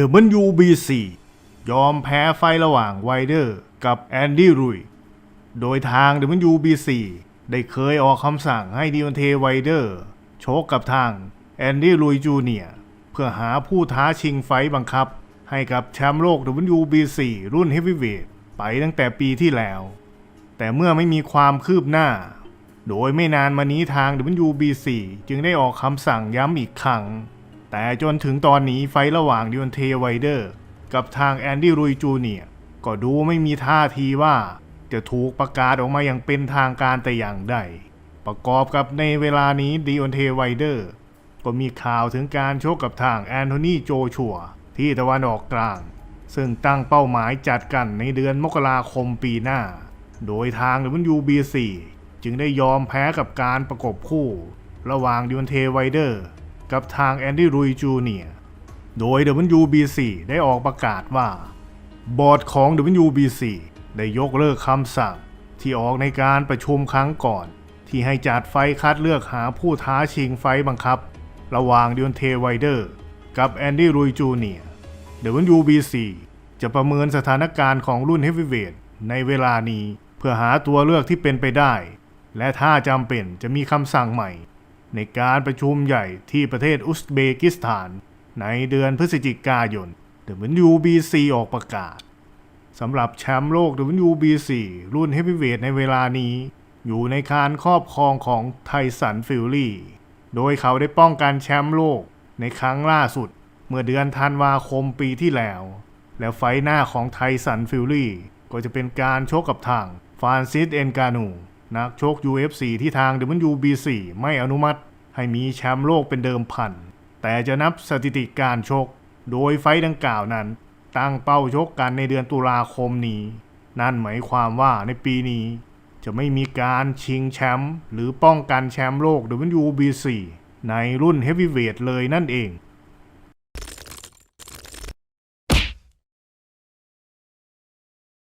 WBC ยอมแพ้ไฟระหว่างไวเดอร์กับแอนดี้รุยโดยทาง WBC ได้เคยออกคำสั่งให้ดิออนเทไวเดอร์โชกกับทางแอนดี้รุยจูเนียเพื่อหาผู้ท้าชิงไฟบังคับ ให้กับแชมป์โลก WBC รุ่นเฮฟวีเวทไปตั้งแต่ปีที่แล้ว แต่เมื่อไม่มีความคืบหน้า โดยไม่นานมานี้ทาง WBC จึงได้ออกคำสั่งย้ำอีกครั้ง แต่จนถึงตอนนี้ไฟระหว่างดิออนเทไวเดอร์ กับทางแอนดี้รุยจูเนียก็ดูไม่มีท่าทีว่าจะถูกประกาศออกมาอย่างเป็นทางการแต่อย่างใด ประกอบกับในเวลานี้ดิออนเทไวเดอร์ ก็มีข่าวถึงการชกกับทางแอนโทนีโจชัว ที่ตะวันออกกลาง ซึ่งตั้งเป้าหมายจัดกันในเดือนมกราคมปีหน้า โดยทาง WBC จึงได้ยอมแพ้กับการประกบคู่ ระหว่างดิอนเทไวเดอร์ กับทางแอนดี้รุยจูเนียโดย WBC ได้ออกประกาศว่า บอร์ดของ WBC ได้ยกเลิกคำสั่ง ที่ออกในการประชุมครั้งก่อน ที่ให้จัดไฟคัดเลือกหาผู้ท้าชิงไฟบังคับ ระหว่างดิอนเทไวเดอร์ กับแอนดี้รุยจูเนียร์ WBC จะประเมินสถานการณ์ของรุ่นเฮฟวีเวทในเวลานี้เพื่อหาตัวเลือกที่เป็นไปได้ และถ้าจำเป็นจะมีคำสั่งใหม่ ในการประชุมใหญ่ที่ประเทศอุซเบกิสถาน ในเดือนพฤศจิกายน WBC ออกประกาศสำหรับแชมป์โลก WBC รุ่นเฮฟวีเวทในเวลานี้ อยู่ในการครอบครองของไทสันฟิลลี่ โดยเขาได้ป้องกันแชมป์โลกในครั้งล่าสุด เมื่อเดือนธันวาคมปีที่แล้ว แล้วไฟหน้าของไทสันฟิลลี่ ก็จะเป็นการชกกับทางฟานซิสเอนกานู นักชก UFC ที่ทาง WBC ไม่อนุมัติ ให้มีแชมป์โลกเป็นเดิมพัน แต่จะนับสถิติการชก โดยไฟท์ดังกล่าวนั้น ตั้งเป้าชกกันในเดือนตุลาคมนี้ นั่นหมายความว่าในปีนี้ จะไม่มีการชิงแชมป์หรือป้องกันแชมป์โลก WBC ในรุ่นเฮฟวีเวทเลยนั่นเอง